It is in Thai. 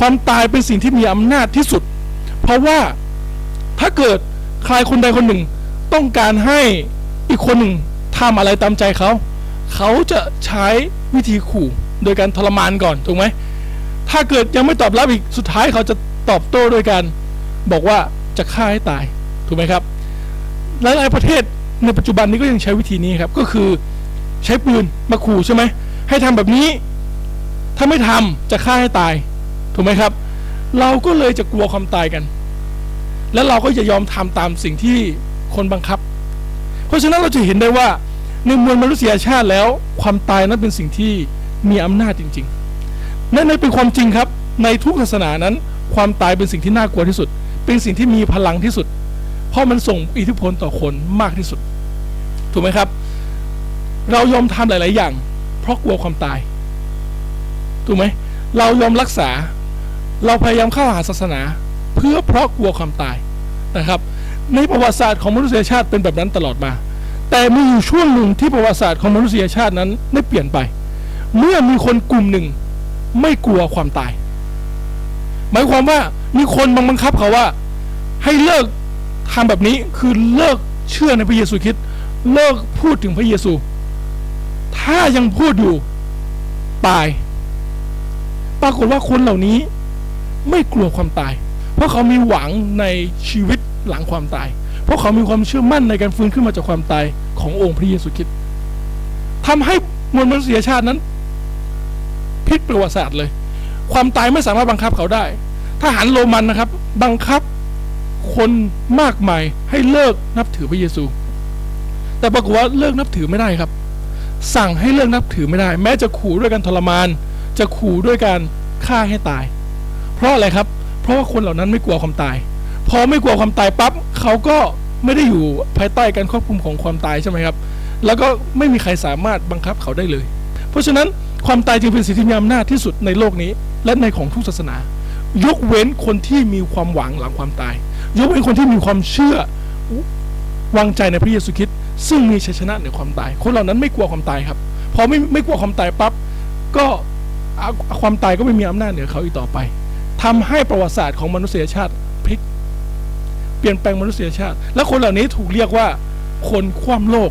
ความตายเป็นสิ่งที่มีอำนาจที่สุด เพราะว่าถ้าเกิดใครคนใดคนหนึ่ง ต้องการให้อีกคนหนึ่งทำอะไรตามใจเขา เขาจะใช้วิธีขู่โดยการทรมานก่อนถูกไหม ถ้าเกิดยังไม่ตอบรับอีกสุดท้ายเขาจะตอบโต้โดยการบอกว่าจะฆ่าให้ตายถูกไหมครับ หลายๆประเทศในปัจจุบันนี้ก็ยังใช้วิธีนี้ครับก็คือใช้ปืนมาขู่ใช่ไหมให้ทำแบบนี้ ถ้าไม่ทำจะฆ่าให้ตาย ถูกไหมครับ เราก็เลยจะกลัวความตายกัน แล้วเราก็จะยอมทำตามสิ่งที่คนบังคับ เพราะฉะนั้นเราจะเห็นได้ว่าในมวลมนุษยชาติแล้ว ความตายนั้นเป็นสิ่งที่มีอำนาจจริงๆนั่นเป็นความจริงครับ ในทุกศาสนานั้น ความตายเป็นสิ่งที่น่ากลัวที่สุด เป็นสิ่งที่มีพลังที่สุด เพราะมันส่งอิทธิพลต่อคนมากที่สุด ถูกไหมครับ เรายอมทำหลาย ๆ อย่าง เพราะกลัวความตาย ถูกไหม เรายอมรักษา เราพยายามเข้าหาศาสนา เพื่อเพราะกลัวความตายนะครับ ในประวัติศาสตร์ของมนุษยชาติเป็นแบบนั้นตลอดมา แต่มีอยู่ช่วงหนึ่งที่ประวัติศาสตร์ของมนุษยชาตินั้นได้เปลี่ยนไป เมื่อมีคนกลุ่มหนึ่งไม่กลัวความตาย หมายความว่ามีคนบังบังคับเขาว่า ให้เลิกทำแบบนี้คือเลิกเชื่อในพระเยซูคริสต์เลิกพูดถึงพระเยซู ถ้ายังพูดอยู่ตาย ปรากฏว่าคนเหล่านี้ ไม่กลัวความตาย เพราะเขามีหวังในชีวิตหลังความตาย เพราะเขามีความเชื่อมั่นในการฟื้นขึ้นมาจากความตายขององค์พระเยซูคริสต์ทำให้มวลมนุษยชาตินั้นพลิกประวัติศาสตร์เลย ความตายไม่สามารถบังคับเขาได้ ทหารโรมันนะครับ บังคับคนมากมายให้เลิกนับถือพระเยซู แต่ปรากฏว่าเลิกนับถือไม่ได้ครับ สั่งให้เลิกนับถือไม่ได้ แม้จะขู่ด้วยการทรมาน จะขู่ด้วยการฆ่าให้ตาย เพราะอะไรครับ เพราะว่าคนเหล่านั้นไม่กลัวความตาย พอไม่กลัวความตายปั๊บเขาก็ไม่ได้อยู่ภายใต้การควบคุมของความตายใช่ไหมครับ แล้วก็ไม่มีใครสามารถบังคับเขาได้เลย เพราะฉะนั้นความตายจึงเป็นสิ่งที่มีอำนาจที่สุดในโลกนี้ และในของทุกศาสนา ยกเว้นคนที่มีความหวังหลังความตาย ยกเว้นคนที่มีความเชื่อวางใจในพระเยซูคริสต์ซึ่งมีชัยชนะเหนือความตาย คนเหล่านั้นไม่กลัวความตายครับพอไม่ไม่กลัวความตายปั๊บก็ความตายก็ไม่มีอำนาจเหนือเขาอีกต่อไป ทำให้ประวัติศาสตร์ของมนุษยชาติพลิก เปลี่ยนแปลงมนุษยชาติ และคนเหล่านี้ถูกเรียกว่าคนคว่ำโลก